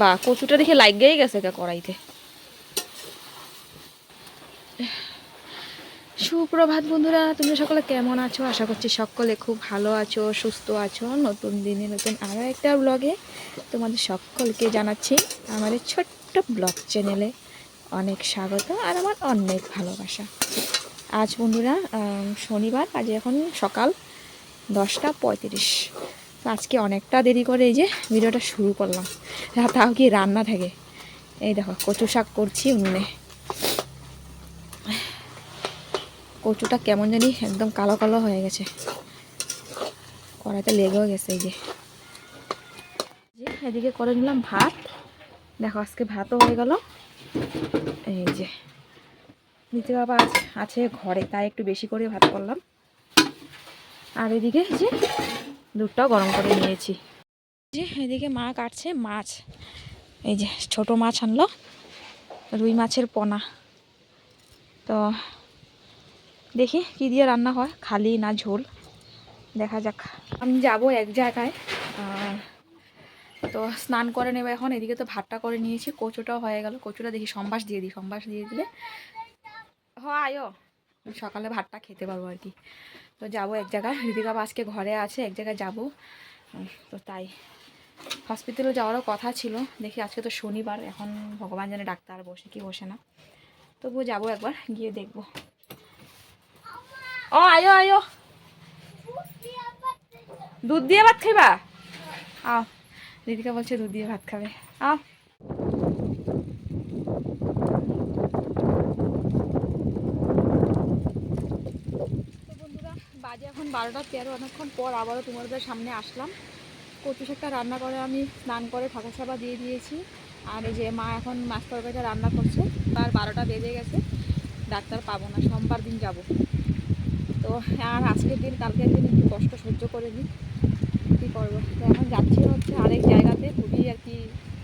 বা কচুটা দেখে লাগেই গেছে কা কড়াইতে। সুপ্রভাত বন্ধুরা, তোমরা সকলে কেমন আছো? আশা করছি সকলে খুব ভালো আছো, সুস্থ আছো। নতুন দিনে নতুন আরও একটা ব্লগে তোমাদের সকলকে জানাচ্ছি আমাদের ছোট্ট ব্লগ চ্যানেলে অনেক স্বাগত আর আমার অনেক ভালোবাসা। আজ বন্ধুরা শনিবার, আজ এখন সকাল দশটা পঁয়ত্রিশ। আজকে অনেকটা দেরি করে এই যে ভিডিওটা শুরু করলাম। তাও কি রান্না থাকে? এই দেখো, কচু শাক করছি উনুনে। কচুটা কেমন জানি একদম কালো কালো হয়ে গেছে। কড়াইতে লেগেও গেছে এই যে। এদিকে করে নিলাম ভাত। দেখো, আজকে ভাতও হয়ে গেল। এই যে। নিচে বাবা আছে ঘরে, তাই একটু বেশি করে ভাত করলাম। আর এদিকে যে দুধটাও গরম করে নিয়েছি। যে এদিকে মা কাটছে মাছ। এই যে ছোট মাছ আনলো, রুই মাছের পোনা। তো দেখি কি দিয়ে রান্না হয়, খালি না ঝোল? দেখা যাক। আমি যাব এক জায়গায়। তো স্নান করে নেবে এখন। এদিকে তো ভাতটা করে নিয়েছি, কচুটাও হয়ে গেল। কচুটা দেখি সম্বাস দিয়ে দিই, সম্বাস দিয়ে দিলে হ আয়ো সকালে ভাতটা খেতে পারব আর কি। তো যাব এক জায়গায়। ঋতিকা আজকে ঘরে আছে, এক জায়গায় যাব। তো তাই। হসপিটালে যাওয়ারও কথা ছিল। দেখি আজকে তো শনিবার, এখন ভগবান জানে ডাক্তার বসে কি বসে না। তবুও যাব একবার, গিয়ে দেখব। ও, আয়ো আয়ো। দুধ দিয়ে ভাত খাইবা? আও দিদিকা বলছে দুধ দিয়ে ভাত খাবে। আও তো বন্ধুরা বাজে এখন বারোটা তেরো, অনেকক্ষণ পর আবারও তোমাদের সামনে আসলাম। কচু শাকটা রান্না করে আমি স্নান করে ফাঁকা সাবা দিয়ে দিয়েছি। আর এই যে মা এখন মাছ তরকারিটা রান্না করছে, তার বারোটা বেজে গেছে। ডাক্তার পাবো না, সোমবার দিন যাব। তো আর আজকের দিন, কালকের দিন একটু কষ্ট সহ্য করে নিই। কী করব? তো এখন যাচ্ছি হচ্ছে আরেক জায়গাতে, খুবই আর কি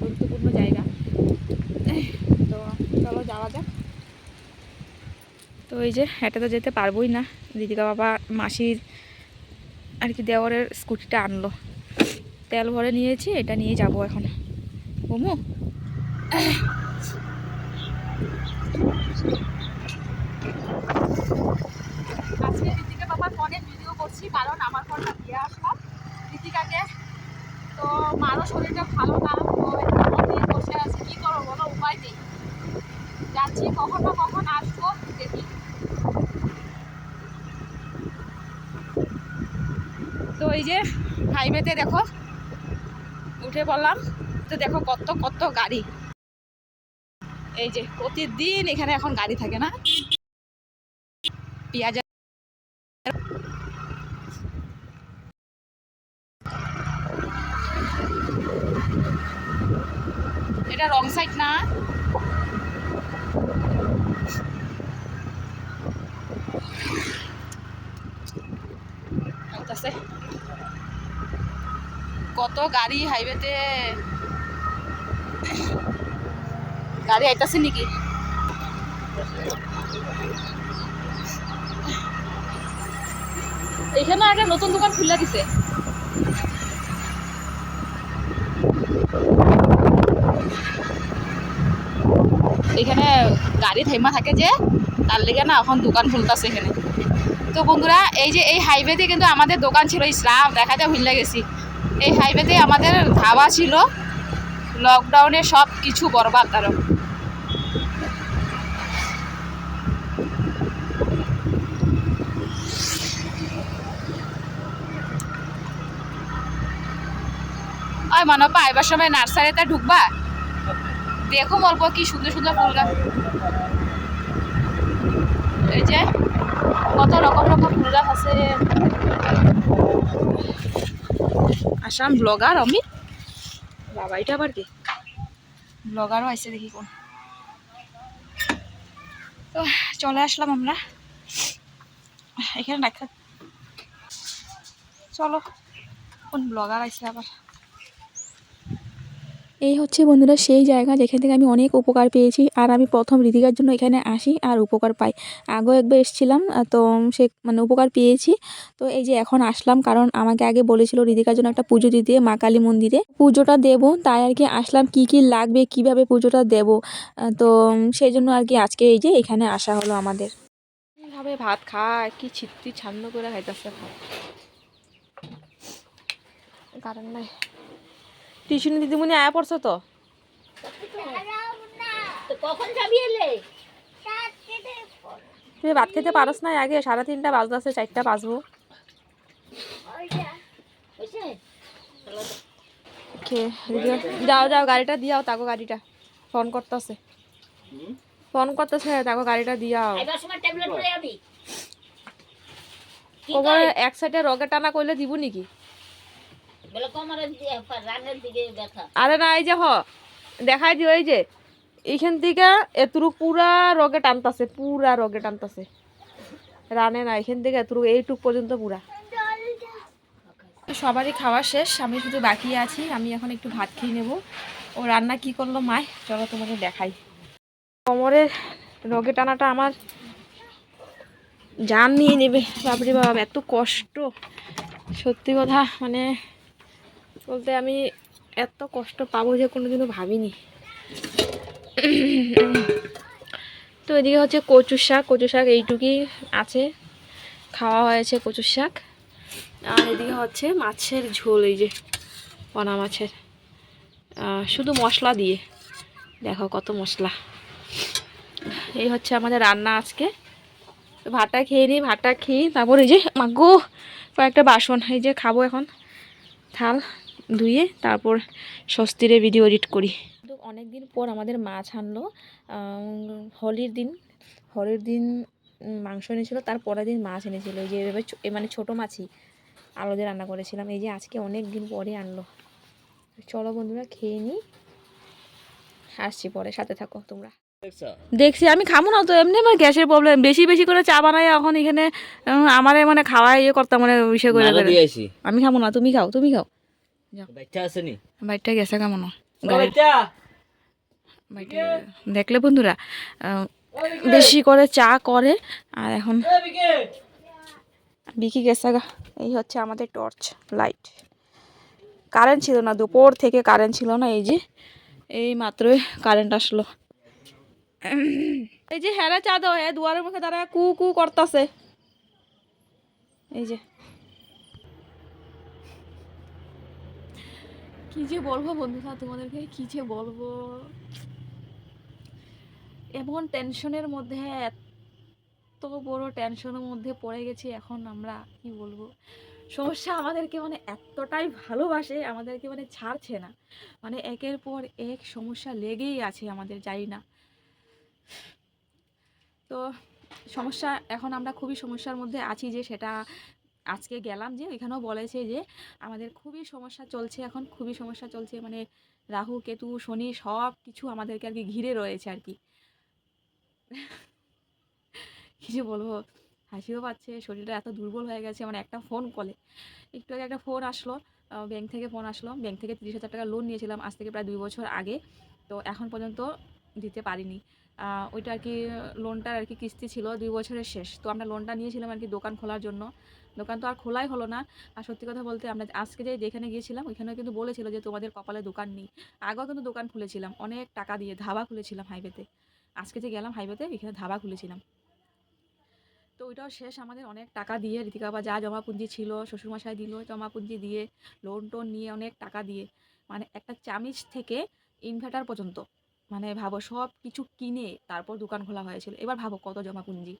গুরুত্বপূর্ণ জায়গা। তো চলো যাওয়া যাক। এই যে হেঁটে তো যেতে পারবোই না। দিদিকা বাবা মাসির আর কি দেওয়ারের স্কুটিটা আনলো। তেল ভরে নিয়েছি, এটা নিয়ে যাব এখন। ঋতিকা বাবার ভিডিও করছি, কারণ আমার ফোনটা দিয়ে আসলাম ঋতিকাকে তো মারও শরীরটা ভালো না তো একটু ফোন নিয়ে বসে আছে কী করব বলো উপায় নেই যাচ্ছি কখন না কখন আসব দেখি এই যে হাইওয়েতে দেখো, উঠে পড়লাম। তো দেখো কত কত গাড়ি। এই যে প্রতিদিন এখানে এখন গাড়ি থাকে না? পেঁয়াজ এটা রং সাইড না আইতাছে। কত গাড়ি হাইওয়েতে? গাড়ি আইতাছে নাকি? এখানে একটা নতুন দোকান খুলে দিছে। এখানে গাড়ি থাইমা থাকে যে, তার লেগে না এখন দোকান খুলতেছে এখানে। তো বন্ধুরা, এই যে এই হাইওয়েতে কিন্তু আমাদের দোকান ছিল ইসলাম, দেখাতে ভুলে গেছি এই হাইওয়েতে আমাদের ধাবা ছিল। লকডাউনে সব কিছু বরবাদ আরও। ওই মানবা আইবার সময় নার্সারিতে ঢুকবা? দেখুম অল্প কি সুন্দর সুন্দর ফুল গাছ। এই যে, কত রকম রকম ফুল গাছ আছে। আসাম ব্লগার অমিত। বাবা, এটা আবার কি? ব্লগারও আছে দেখি কোন। তো চলে আসলাম আমরা। এখানে দেখা চলো, কোন ব্লগার আছে আবার? এই হচ্ছে বন্ধুরা সেই জায়গা যেখান থেকে আমি অনেক উপকার পেয়েছি। আর আমি প্রথম ঋতিকার জন্য এখানে আসি আর উপকার পাই। আগেও একবার এসেছিলাম তো সে মানে উপকার পেয়েছি। তো এই যে এখন আসলাম কারণ আমাকে আগে বলেছিল ঋতিকার জন্য একটা পুজো দিতে মা কালী মন্দিরে। পুজোটা দেব তাই আর কি আসলাম কি কি লাগবে কীভাবে পুজোটা দেব তো সেই জন্য আর কি আজকে এই যে এখানে আসা হলো আমাদের। ভাবে ভাত খায় কি ছিট্টি ছান্ন করে খাইতেছে কারণ নাই। টিউশনি দিদিমণি আয়া পড়ছে তো? তো কখন যাবি এলে? তুই ভাত খেতে পারস না আগে সাড়ে তিনটা বাজতে আছে চারটা বাজবো। যাও যাও গাড়িটা দিয়াও তাকো গাড়িটা। ফোন করতেছে। ফোন করতেছে তাকো গাড়িটা দিয়াও। এবার সময় ট্যাবলেট করে যাবি। কি ওবার এক সাইডে রগে টানা করলে দিব নাকি বলে কোমরের দিকে রানের দিকে ব্যথা আরে না এই যে হ দেখাই দিও এই যে। এইখান থেকে এতটুক পুরা রগে টানতাছে পুরা রগে টানতাছে। রানে না এখান থেকে এতটুক এইটুক পর্যন্ত পুরা। সবারই খাওয়া শেষ আমি শুধু বাকি আছি আমি এখন একটু ভাত খেয়ে নেব। ও রান্না কি করল মায় চলো তোমাকে দেখাই। কোমরের রগে টানাটা আমার জান নিয়ে নেবে। বাপরে বাপ এত কষ্ট। সত্যি কথা মানে বলতে আমি এত কষ্ট পাবো যে কোনোদিনও ভাবিনি। তো এদিকে হচ্ছে কচু শাক কচু শাক এইটুকুই আছে। খাওয়া হয়েছে কচু শাক। আর এদিকে হচ্ছে মাছের ঝোল, এই যে পোনা মাছের। শুধু মশলা দিয়ে। দেখো কত মশলা। এই হচ্ছে আমাদের রান্না আজকে। ভাতটা খেয়ে নিই, ভাতটা খেয়ে তারপর এই যে, মাগো, কয়েকটা বাসন, এই যে খাব এখন। থাল। ধুয়ে তারপর স্বস্তিরে ভিডিও এডিট করি। তো অনেক দিন পর আমাদের মাছ আনলো হোলির দিন হোলির দিন মাংস এনেছিল তার পরের দিন মাছ এনেছিল। এই যে এভাবে মানে ছোটো মাছই আলো দিয়ে রান্না করেছিলাম। এই যে আজকে অনেক দিন পরে আনলো। চলো বন্ধুরা খেয়ে নিই আসছি পরে সাথে থাকো তোমরা। দেখছি আমি খাব না তো এমনি আমার গ্যাসের প্রবলেম বেশি বেশি করে চা বানাই এখন এখানে আমারে মানে খাওয়াই ইয়ে করতাম মানে ইসে করে আমি খাব না তুমি খাও তুমি খাও। বাইকটা গেছে কেমন দেখলে বন্ধুরা বেশি করে চা করে আর এখন বিকি। গেছে গা। এই হচ্ছে আমাদের টর্চ লাইট কারেন্ট ছিল না দুপুর থেকে কারেন্ট ছিল না এই যে এই মাত্রই কারেন্ট আসলো। এই যে হ্যাঁ চা দাও হ্যাঁ দুয়ারের মুখে তারা কু কু করতেছে। এই যে কি যে বলব বন্ধুরা, তোমাদেরকে কি যে বলব? এমন টেনশনের মধ্যে, এত বড় টেনশনের মধ্যে পড়ে গেছি এখন আমরা, কি বলব? সমস্যা আমাদেরকে মানে এতটাই ভালোবাসে, আমাদেরকে মানে ছাড়ছে না। মানে একের পর এক সমস্যা লেগেই আছে আমাদের, জানি না। তো সমস্যা, এখন আমরা খুবই সমস্যার মধ্যে আছি যে সেটা আজকে গেলাম যে ওইখানেও বলেছে যে, আমাদের খুবই সমস্যা চলছে এখন, খুবই সমস্যা চলছে। মানে রাহু, কেতু, শনি সব কিছু আমাদেরকে আর কি ঘিরে রয়েছে আর কি কিছু বলব? হাসিও পাচ্ছে, শরীরটা এত দুর্বল হয়ে গেছে মানে একটা ফোন কলে একটু আগে একটা ফোন আসলো ব্যাংক থেকে ফোন আসলো। ব্যাংক থেকে তিরিশ হাজার টাকা লোন নিয়েছিলাম আজ থেকে প্রায় দুই বছর আগে। তো এখন পর্যন্ত দিতে পারিনি। ওইটা আর কি লোনটার আর কি কিস্তি ছিল দুই বছরের শেষ। তো আমরা লোনটা নিয়েছিলাম আর কি দোকান খোলার জন্য। দোকান তো আর খোলাই হলো না। আর সত্যি কথা বলতে আমরা আজকে যে যেখানে গিয়েছিলাম ওইখানে কিন্তু বলেছিল যে তোমাদের কপালে দোকান নেই। আগেও কিন্তু দোকান খুলেছিলাম, অনেক টাকা দিয়ে ধাবা খুলেছিলাম হাইওয়েতে আজকে যে গেলাম হাইওয়েতে এখানে ধাবা খুলেছিলাম। তো ওইটাও শেষ, আমাদের অনেক টাকা দিয়ে ঋতিকা বা যা জমা পুঁজি ছিল, শ্বশুরমশাই দিল জমা পুঁজি দিয়ে লোন টোন নিয়ে অনেক টাকা দিয়ে। মানে একটা চামিচ থেকে ইনভার্টার পর্যন্ত মানে ভাবো সব কিছু কিনে তারপর দোকান খোলা হয়েছিল। এবার ভাবো কত জমা পুঁজি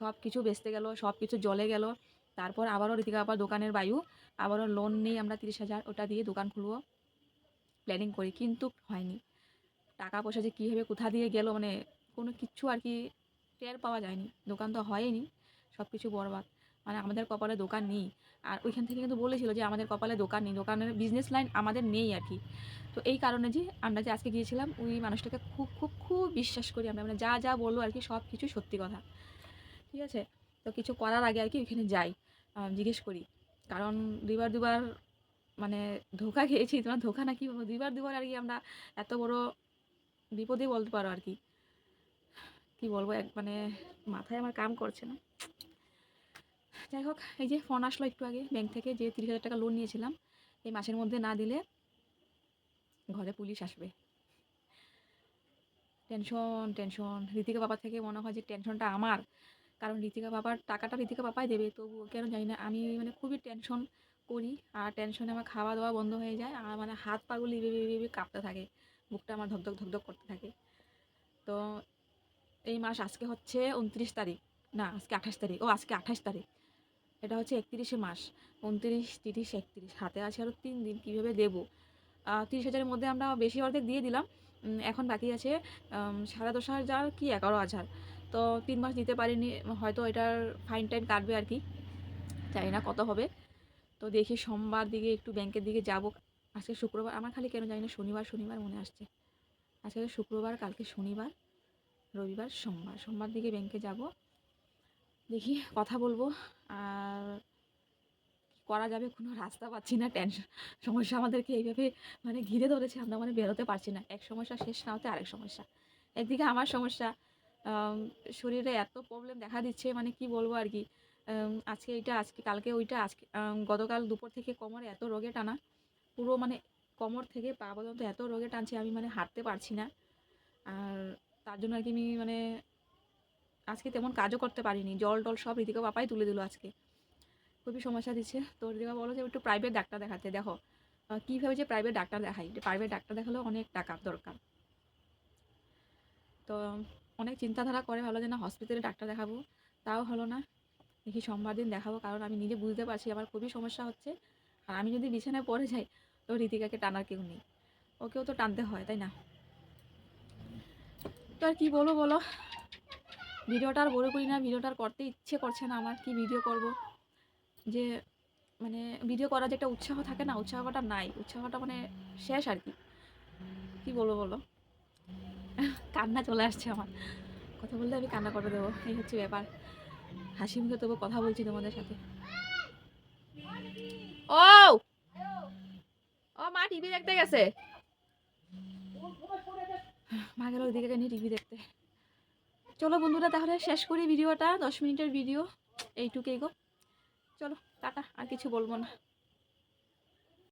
সব কিছু বেচতে গেল, সব কিছু জলে গেল। তারপর আবারও ঋতিকা আবার দোকানের বায়ু, আবারও লোন নিই, আমরা তিরিশ হাজার ওটা দিয়ে দোকান খুলবো। প্ল্যানিং করি, কিন্তু হয়নি। টাকা পয়সা যে কীভাবে, কোথা দিয়ে গেল মানে কোনো কিচ্ছু আর কি টের পাওয়া যায়নি। দোকান তো হয়নি সব কিছু বরবাদ। মানে আমাদের কপালে দোকান নেই। আর ওইখান থেকে কিন্তু বলেছিল যে আমাদের কপালে দোকান নেই। দোকানের বিজনেস লাইন আমাদের নেই আর কি। তো এই কারণে যে আমরা যে আজকে গিয়েছিলাম, ওই মানুষটাকে খুব খুব খুব বিশ্বাস করি আমরা। মানে যা যা বলল আর কি সব কিছু সত্যি কথা। ঠিক আছে? তো কিছু করার আগে আর কি ওইখানে যাই জিজ্ঞেস করি। কারণ দুবার দুবার মানে ধোকা খেয়েছি, তোমার ধোকা না কি বলব দুইবার দুবার আর কি আমরা এত বড় বিপদে বলতে পারো আর কি কি বলব, এক মানে মাথায় আমার কাম করছে না। যাই হোক, এই যে ফোন আসলো একটু আগে ব্যাংক থেকে যে তিরিশ হাজার টাকা লোন নিয়েছিলাম, এই মাসের মধ্যে না দিলে ঘরে পুলিশ আসবে। টেনশন টেনশন ঋতিকা বাবা থেকে মনে হয় যে টেনশনটা আমার। কারণ ঋতিকা বাবার টাকাটা ঋতিকা বাবাই দেবে। তবুও কেন জানি না, আমি মানে খুবই টেনশন করি আর টেনশনে আমার খাওয়া দাওয়া বন্ধ হয়ে যায় আর মানে হাত পাগুলি ইবে কাঁপতে থাকে। বুকটা আমার ধকধক ধকধক করতে থাকে। তো এই মাস আজকে হচ্ছে উনত্রিশ তারিখ। না, আজকে আঠাশ তারিখ। ও, আজকে আঠাশ তারিখ। এটা হচ্ছে একত্রিশে মাস। উনত্রিশ তিরিশ, একত্রিশ। হাতে আছে আরও তিন দিন, কীভাবে দেবো? তিরিশ হাজারের মধ্যে আমরা বেশি অর্ধেক দিয়ে দিলাম। এখন বাকি আছে সাড়ে দশ হাজার কি, এগারো হাজার। তো তিন মাস দিতে পারিনি, হয়তো এটার ফাইন টাইন কাটবে আর কি জানি না কত হবে। তো দেখি সোমবার দিকে একটু ব্যাংকের দিকে যাব। আজকে শুক্রবার, আমার খালি কেন জানি না শনিবার শনিবার মনে আসছে। আজকে শুক্রবার, কালকে শনিবার, রবিবার, সোমবার সোমবার দিকে ব্যাংকে যাব। দেখি কথা বলব, আর করা যাবে কোনো রাস্তা পাচ্ছি না টেনশন সমস্যা আমাদেরকে এইভাবে মানে ঘিরে ধরেছে, আমরা মানে বেরোতে পারছি না। এক সমস্যা শেষ না হতে আরেক সমস্যা। একদিকে আমার সমস্যা শরীরে এত প্রবলেম দেখা দিচ্ছে মানে কি বলব আর কি? আজকে এইটা, আজকে কালকে ওইটা, আজকে গতকাল দুপুর থেকে কোমরে এত রোগে টানা, পুরো মানে কোমর থেকে পা পর্যন্ত এত রোগে টানছে আমি মানে হাঁটতে পারছি না। আর তার জন্য আর কি আমি মানে আজকে তেমন কাজও করতে পারিনি, জল টল সব ঋতিকা বাপাই তুলে দিল আজকে। খুবই সমস্যা দিচ্ছে। তো ঋতিকা বলো যে, একটু প্রাইভেট ডাক্তার দেখাতে, দেখো। কীভাবে যে প্রাইভেট ডাক্তার দেখাই? প্রাইভেট ডাক্তার দেখালেও অনেক টাকা দরকার। তো অনেক চিন্তাধারা করে ভালো যে, না হসপিটালে ডাক্তার দেখাবো। তাও হলো না। দেখি সোমবার দিন দেখাবো, কারণ আমি নিজে বুঝতে পারছি আমার খুবই সমস্যা হচ্ছে। আর আমি যদি বিছানায় পড়ে যাই, তো ঋতিকাকে টানার কেউ নেই। ওকেও তো টানতে হয়, তাই না? তো আর কী বলো বলো? ভিডিওটা আর বড় করি না, ভিডিওটা আর করতে ইচ্ছে করছে না আমার, কি ভিডিও করব? যে মানে ভিডিও করার যে একটা উৎসাহ থাকে না, উৎসাহটা নাই। উৎসাহটা মানে শেষ আর কি। কী বলব বলো? কান্না চলে আসছে আমার। কথা বললে আমি কান্না করে দেবো, এই হচ্ছে ব্যাপার। হাসি মুখে তবু কথা বলছি তোমাদের সাথে। ও! ও, মা টিভি দেখতে গেছে। মা গেল ওইদিকে নিয়ে টিভি দেখতে। চলো বন্ধুরা, তাহলে শেষ করি ভিডিওটা, দশ মিনিটের ভিডিও। এইটুকুই গো। চলো, টাটা, আর কিছু বলব না।